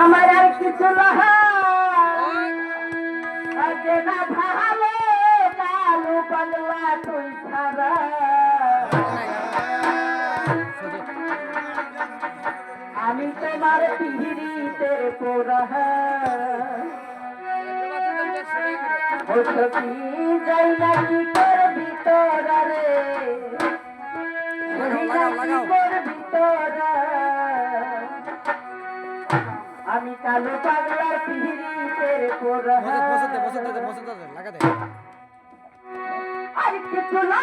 আমার আর কিছু না ভালো কালু আমি তোমার পিহিরিতে পোড়াহ কি যাই না কি করবি তোরা আমি কালো পাগলার পিহিতের পর বসতে বসতে বসতে লাগা দে আর কিছু না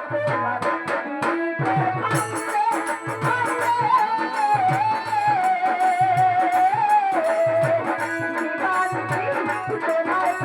تیری باتیں پیار سے سنتے ہیں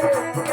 Yeah.